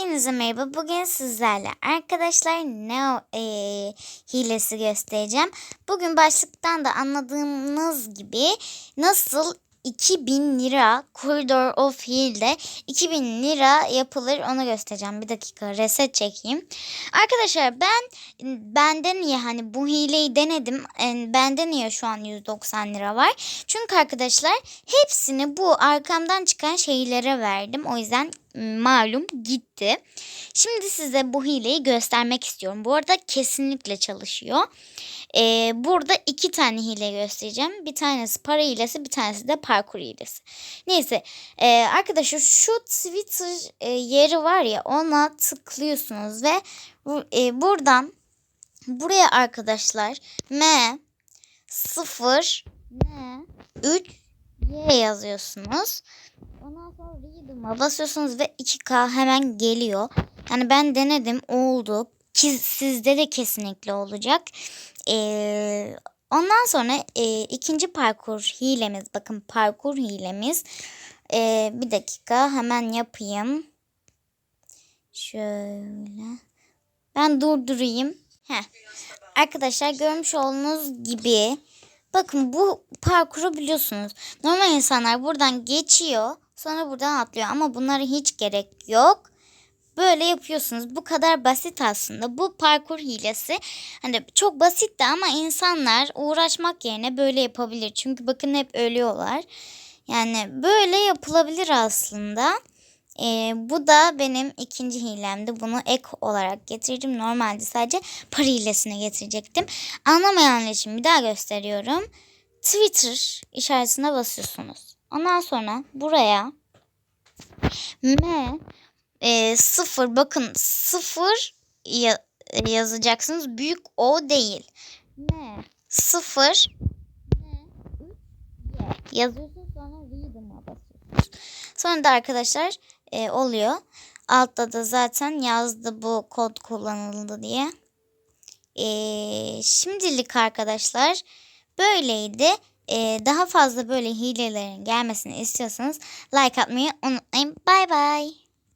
Hepinize merhaba. Bugün sizlerle arkadaşlar ne e, hilesi göstereceğim. Bugün başlıktan da anladığınız gibi nasıl 2000 lira Corridor of Heal'de 2000 lira yapılır onu göstereceğim. Bir dakika reset çekeyim. Arkadaşlar ben bende niye hani bu hileyi denedim. E, Bende niye şu an 190 lira var? Çünkü arkadaşlar hepsini bu arkamdan çıkan şeylere verdim. O yüzden malum gitti. Şimdi size bu hileyi göstermek istiyorum. Bu arada kesinlikle çalışıyor. Ee, burada iki tane hile göstereceğim. Bir tanesi para hilesi, bir tanesi de parkur hilesi. Neyse e, arkadaşlar şu Twitter e, yeri var ya ona tıklıyorsunuz ve e, buradan buraya arkadaşlar M 0 N 3 Y yazıyorsunuz. Ondan sonra Read'ıma basıyorsunuz ve 2K hemen geliyor. Yani ben denedim oldu. Ki sizde de kesinlikle olacak. Ee, ondan sonra e, ikinci parkur hilemiz. Bakın parkur hilemiz. Ee, bir dakika hemen yapayım. Şöyle. Ben durdurayım. Heh. Arkadaşlar görmüş olduğunuz gibi bakın bu parkuru biliyorsunuz. Normal insanlar buradan geçiyor. Sonra buradan atlıyor ama bunlara hiç gerek yok. Böyle yapıyorsunuz. Bu kadar basit aslında. Bu parkur hilesi hani çok basitti ama insanlar uğraşmak yerine böyle yapabilir. Çünkü bakın hep ölüyorlar. Yani böyle yapılabilir aslında. Ee, bu da benim ikinci hilemdi. Bunu ek olarak getirdim. Normalde sadece para hilesine getirecektim. Anlamayanlar için bir daha gösteriyorum. Twitter işaretine basıyorsunuz. Ondan sonra buraya M e, sıfır bakın sıfır ya, yazacaksınız. Büyük O değil. M sıfır M 3 Y yazıyorsunuz sonra read'ıma basıyorsunuz. Sonra da arkadaşlar e, oluyor. Altta da zaten yazdı bu kod kullanıldı diye. E, şimdilik arkadaşlar böyleydi. Ee, daha fazla böyle hilelerin gelmesini istiyorsanız like atmayı unutmayın. Bay bay.